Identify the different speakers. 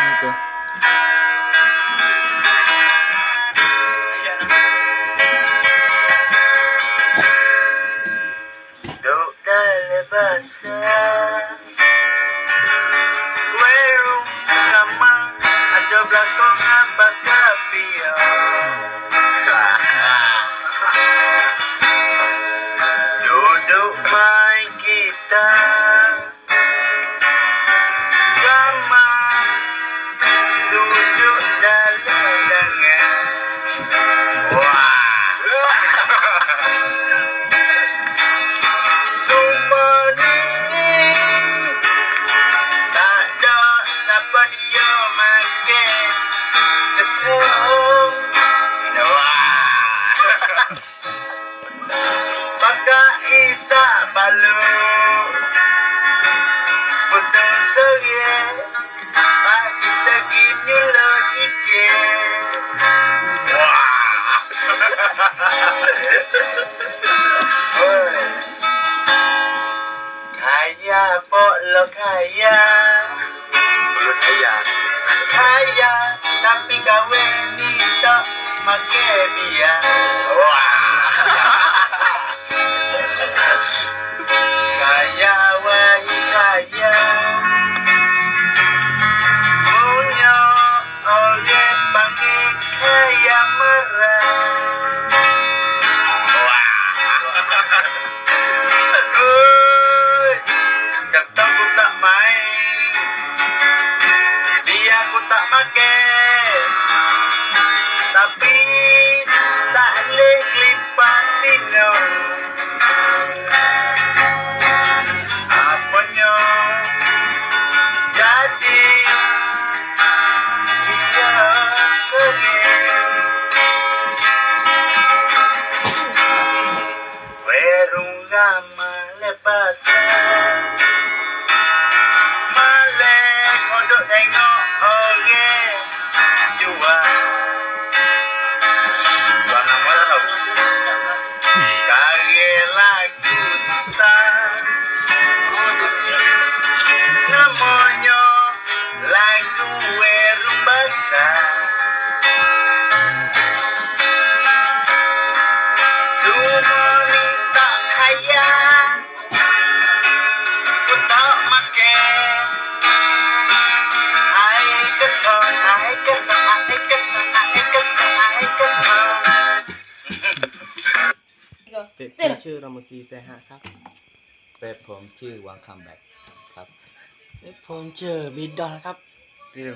Speaker 1: Gitu.
Speaker 2: Duk dalam bahasa Werung sama Ada belakang apa kapia Duduk main kita Sama polo kaya. Polo kaya. Kaya Tapi ni tak Make biar Wah main. Dia aku tak makan Tapi tak boleh lipat tino. Apanya jadi Dia sering Werung rama lepasan
Speaker 1: เด็กที่ชื่อรามุสีเสหะครับ
Speaker 3: แบบผมชื่อวังคำแบกครับ
Speaker 1: เด็กผมชื่อบิดอนครับ
Speaker 2: Dia